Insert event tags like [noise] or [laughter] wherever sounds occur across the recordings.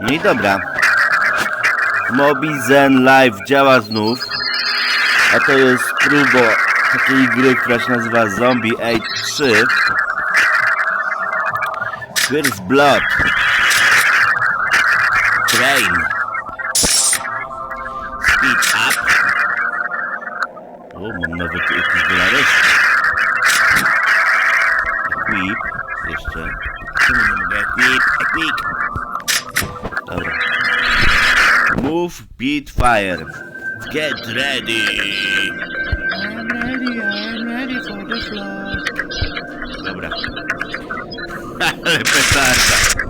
No i dobra. Mobi Zen Live działa znów. A to jest próba takiej gry, która się nazywa Zombie Age 3. First Blood. Train. Speed up. O, mam nawet jakieś dolareczki. Equip. Jeszcze. Equip, equip. Move, fire. Get ready. I'm ready, I'm ready for the floor. Dobra. [laughs] Ale petarda.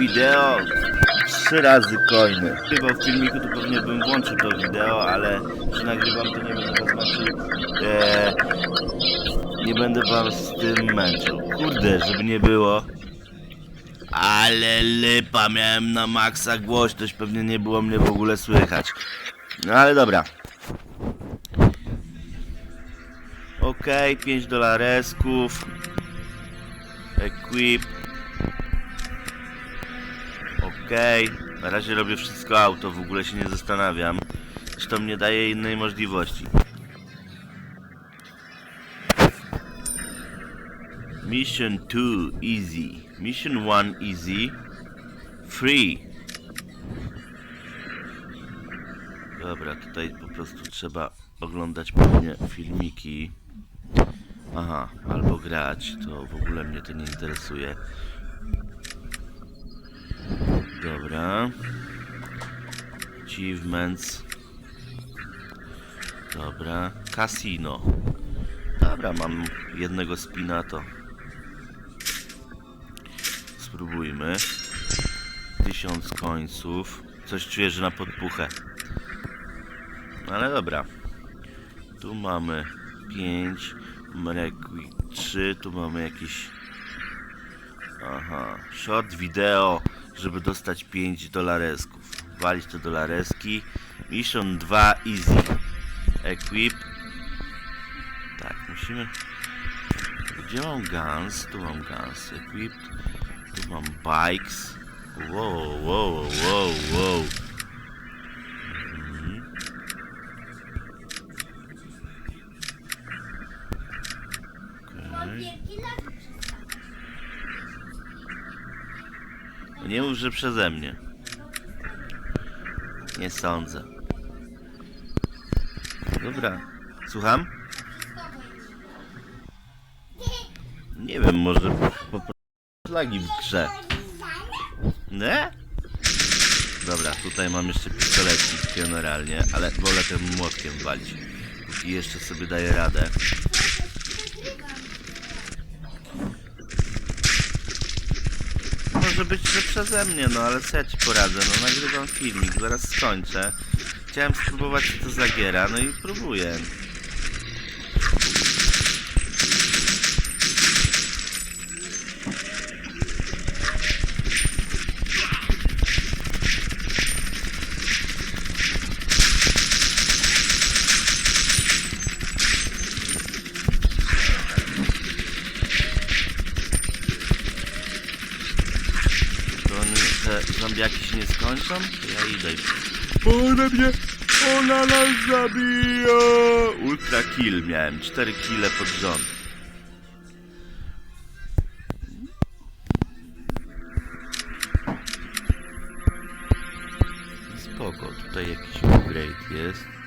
Watch video trzy razy coiny. Chyba w filmiku to pewnie bym włączył to wideo, ale że nagrywam to nie będę was męczył. Eee, nie będę was z tym męczył. Kurde, żeby nie było. Ale lipa, miałem na maksa głośność, pewnie nie było mnie w ogóle słychać. No ale dobra. Okej, 5 dolaresków. Equip. Okej. Na razie robię wszystko auto, w ogóle się nie zastanawiam. Zresztą nie daje innej możliwości. Mission 2 easy. Mission 1 easy. Free. Dobra, tutaj po prostu trzeba oglądać pewnie filmiki. Aha, albo grać, to w ogóle mnie to nie interesuje. Dobra. Achievements. Dobra. Casino. Dobra, mam jednego spina, to spróbujmy. Tysiąc końców. Coś czuję, że na podpuchę. Ale dobra. Tu mamy 5, Mrekwi 3, tu mamy jakieś... Aha, short video, żeby dostać 5 dolaresków. Walić te dolareski. Mission 2 easy. Equip. Tak, musimy... Gdzie mam guns? Tu mam guns. Equipped. Tu mam bikes. Wow, wow, wow, wow. Mhm. Okej. No Nie mów, że przeze mnie. Nie sądzę. Dobra. Słucham? Nie wiem, może po prostu lagi w grze. Nie? Dobra, tutaj mam jeszcze pistolecik generalnie, ale wolę tym młotkiem walić. Póki jeszcze sobie daję radę. Może być, że przeze mnie, no ale co ja ci poradzę, no nagrywam filmik, zaraz skończę. Chciałem spróbować co to zagiera, no i próbuję. Te zombiaki się nie skończą? To ja idę. Ona mnie, ona nas zabija! Ultra kill miałem, 4 kile pod rząd. spoko. Tutaj jakiś upgrade jest.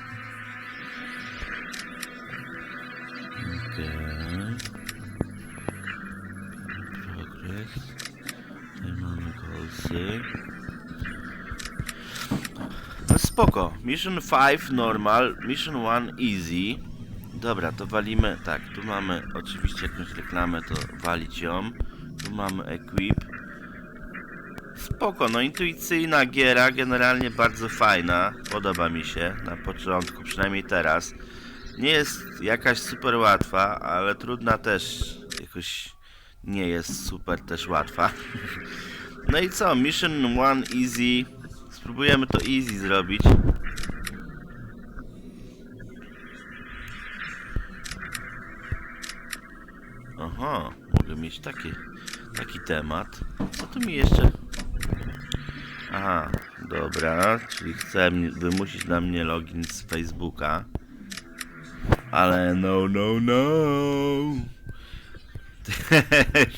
Spoko. Mission 5 normal, mission 1 easy. Dobra, to walimy. Tak, tu mamy oczywiście jakąś reklamę, to walić ją. Tu mamy equip. Spoko, no intuicyjna giera, generalnie bardzo fajna. Podoba mi się na początku, przynajmniej teraz. Nie jest jakaś super łatwa, ale trudna też jakoś nie jest super też łatwa. [laughs] No i co? Mission 1 easy. Spróbujemy to easy zrobić. Aha, mogę mieć taki, taki temat. Co tu mi jeszcze? Aha, dobra, czyli chce wymusić na mnie login z Facebooka. Ale no, no, no.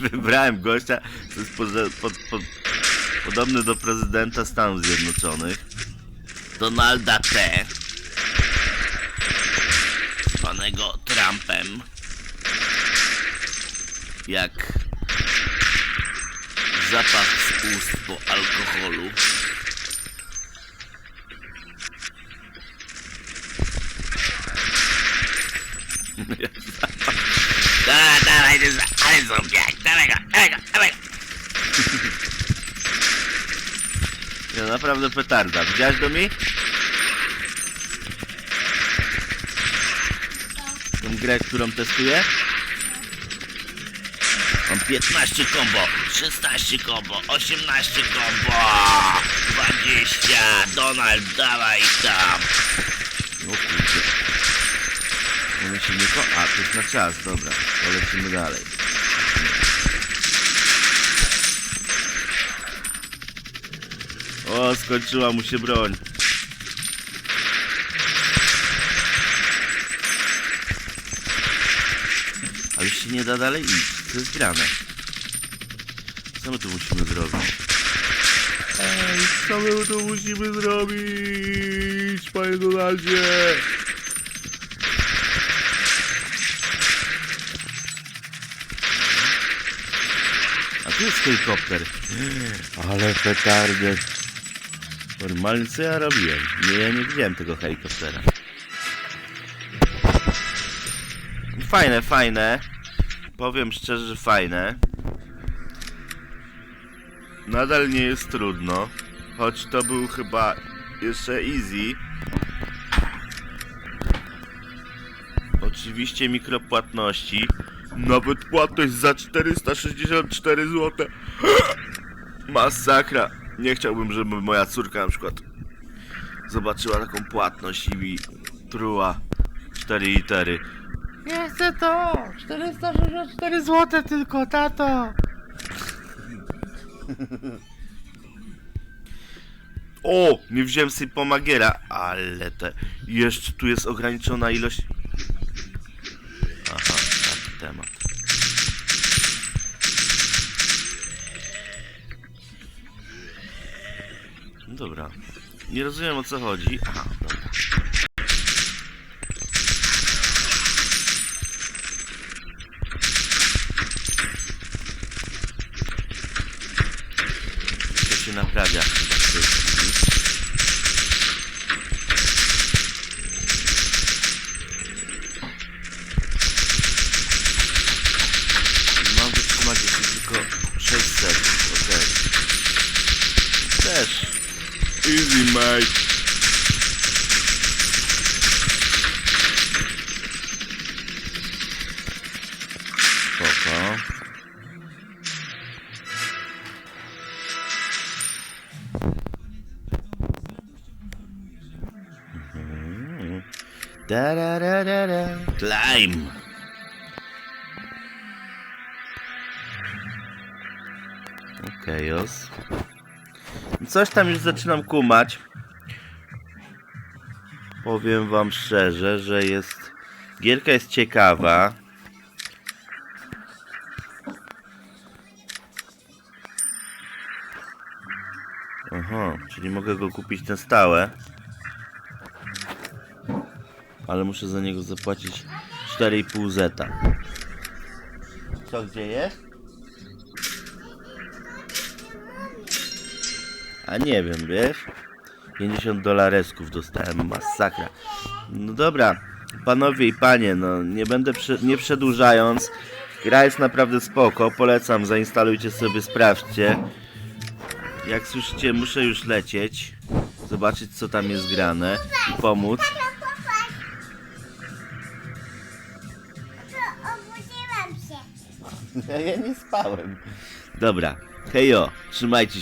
[laughs] Wybrałem gościa, to jest poze- pod, pod, podobny do prezydenta Stanów Zjednoczonych. Donalda T. Zwanego Trumpem. Jak zapach z ust po alkoholu. [laughs] Dawaj, dawaj, ale zombiak, dawaj go, dawaj go, dawaj. Ja naprawdę petarda. Widziałeś do mi? Tą grę, którą testuję? Mam 15 combo, 16 combo, 18 combo, 20, Donald, dawaj tam. O kurde. Mamy się nie ko... A, to jest na czas, dobra. Polecimy dalej. O, skończyła mu się broń. A już się nie da dalej iść. Co jest grane? Co my tu musimy zrobić? Ej, co my tu musimy zrobić, panie Donaldzie? A tu jest helikopter. Ale petardę. Normalnie co ja robiłem? Nie, ja nie widziałem tego helikoptera. Fajne, fajne. Powiem szczerze, że fajne. Nadal nie jest trudno. Choć to był chyba jeszcze easy. Oczywiście mikropłatności. Nawet płatność za 464 zł. [gasps] Masakra. Nie chciałbym, żeby moja córka na przykład zobaczyła taką płatność i mi truła 4 litery. Nie chcę to! 464 zł tylko, tato! [laughs] O! Nie wziąłem sobie pomagiera, ale te... Jeszcze tu jest ograniczona ilość... Aha, taki temat. Dobra. Nie rozumiem o co chodzi. Aha, dobra. Da da da da da. Climb. Okej, os. Coś tam już zaczynam kumać. Powiem wam szczerze, że jest... Gierka jest ciekawa. Kupić na stałe. Ale muszę za niego zapłacić 4,5 zeta. Co, gdzie jest? A nie wiem, wiesz? 50 dolaresków dostałem, masakra. No dobra, panowie i panie, no nie będę, nie przedłużając. Gra jest naprawdę spoko, polecam, zainstalujcie sobie, sprawdźcie. Jak słyszycie, muszę już lecieć, zobaczyć co tam jest grane i pomóc. Obudziłam się. [laughs] Ja nie spałem. Dobra, hejo, trzymajcie się.